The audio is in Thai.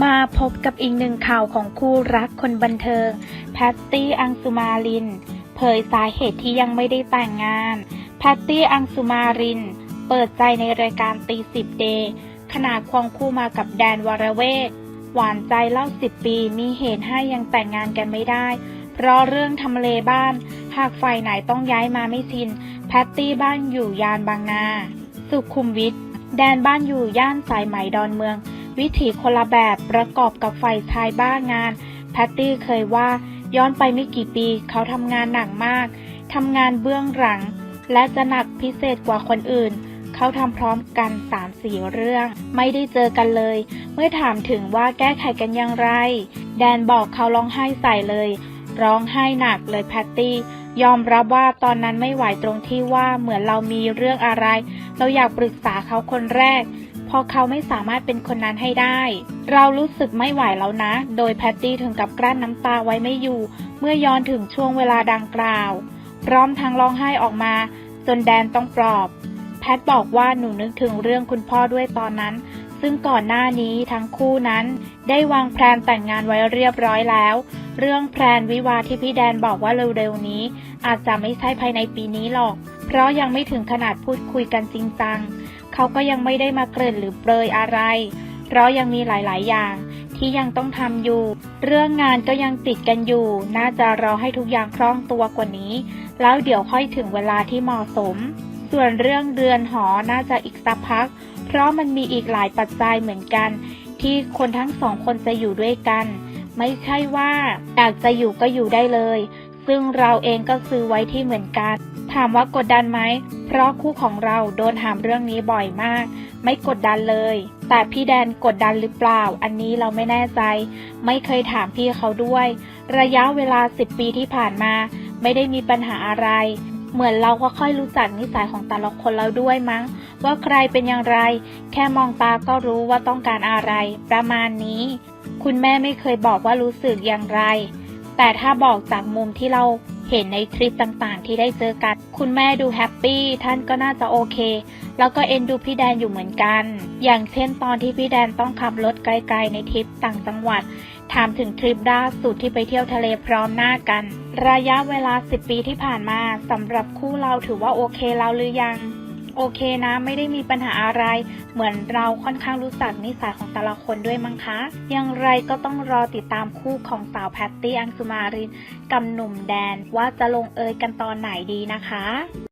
มาพบกับอีกหนึ่งข่าวของคู่รักคนบันเทิง แพตตี้อังสุมาริน เผยสาเหตุที่ยังไม่ได้แต่งงาน แพตตี้อังสุมาริน เปิดใจในรายการตีสิบเดย์ขณะควงคู่มากับแดนวรเวทหวานใจเล่าสิบปีมีเหตุให้ยังแต่งงานกันไม่ได้ เพราะเรื่องทำเลบ้าน หากฝ่ายไหนต้องย้ายมาไม่ชิน แพตตี้บ้านอยู่ยานบางนา สุขุมวิทแดนบ้านอยู่ย่านสายไหมดอนเมือง วิถีคนละแบบประกอบกับฝ่ายชายบ้างาน แพตตี้เคยว่าย้อนไปไม่กี่ปีเขาทำงานหนักมากทำงานเบื้องหลัง และจะหนักพิเศษกว่าคนอื่น เขาทำพร้อมกัน3ามสี่เรื่อง ไม่ได้เจอกันเลย เมื่อถามถึงว่าแก้ไขกันอย่างไร แดนบอกเขาร้องไห้ใส่เลย ร้องไห้หนักเลยแพตตี้ยอมรับว่าตอนนั้นไม่ไหวตรงที่ว่าเหมือนเรามีเรื่องอะไร เราอยากปรึกษาเขาคนแรก พอเขาไม่สามารถเป็นคนนั้นให้ได้ เรารู้สึกไม่ไหวแล้วนะ โดยแพตตี้ถึงกับกลั้นน้ำตาไว้ไม่อยู่ เมื่อย้อนถึงช่วงเวลาดังกล่าว พร้อมทั้งร้องไห้ออกมา จนแดนต้องปลอบ แพทบอกว่าหนูนึกถึงเรื่องคุณพ่อด้วยตอนนั้น ซึ่งก่อนหน้านี้ทั้งคู่นั้น ได้วางแผนแต่งงานไว้เรียบร้อยแล้ว เรื่องแพลนวิวาที่พี่แดนบอกว่าเร็วๆนี้ อาจจะไม่ใช่ภายในปีนี้หรอก เพราะยังไม่ถึงขนาดพูดคุยกันจริงจัง เขาก็ยังไม่ได้มาเกริ่นหรือเปรยอะไร เพราะยังมีหลาย ๆ อย่างที่ยังต้องทำอยู่ เรื่องงานก็ยังติดกันอยู่ น่าจะรอให้ทุกอย่างคล่องตัวกว่านี้ แล้วเดี๋ยวค่อยถึงเวลาที่เหมาะสม ส่วนเรื่องเรือนหอน่าจะอีกสักพัก เพราะมันมีอีกหลายปัจจัยเหมือนกัน ที่คนทั้งสองคนจะอยู่ด้วยกัน ไม่ใช่ว่าอยากจะอยู่ก็อยู่ได้เลย ซึ่งเราเองก็ซื้อไว้ที่เหมือนกัน ถามว่ากดดันไหม เพราะคู่ของเราโดนถามเรื่องนี้บ่อยมาก ไม่กดดันเลย แต่พี่แดนกดดันหรือเปล่า อันนี้เราไม่แน่ใจ ไม่เคยถามพี่เขาด้วย ระยะเวลา 10 ปีที่ผ่านมา ไม่ได้มีปัญหาอะไร เหมือนเราก็ค่อยรู้จักนิสัยของแต่ละคนแล้วด้วยมั้ง ว่าใครเป็นอย่างไร แค่มองตาก็รู้ว่าต้องการอะไร ประมาณนี้ คุณแม่ไม่เคยบอกว่ารู้สึกอย่างไร แต่ถ้าบอกจากมุมที่เราเห็นในคลิปต่างๆ ที่ได้เจอกัน คุณแม่ดูแฮปปี้ท่านก็น่าจะโอเค แล้วก็เอ็นดูพี่แดนอยู่เหมือนกัน อย่างเช่นตอนที่พี่แดนต้องขับรถไกลๆในทริปต่างจังหวัด ถามถึงทริปล่าสุดที่ไปเที่ยวทะเลพร้อมหน้ากัน ระยะเวลา 10 ปีที่ผ่านมาสำหรับคู่เราถือว่าโอเคแล้วหรือยัง โอเคนะ ไม่ได้มีปัญหาอะไร เหมือนเราค่อนข้างรู้จักนิสัยของแต่ละคนด้วยมั้งคะอย่างไรก็ต้องรอติดตามคู่ของสาวแพตตี้อังสุมารินกับหนุ่มแดนว่าจะลงเอยกันตอนไหนดีนะคะ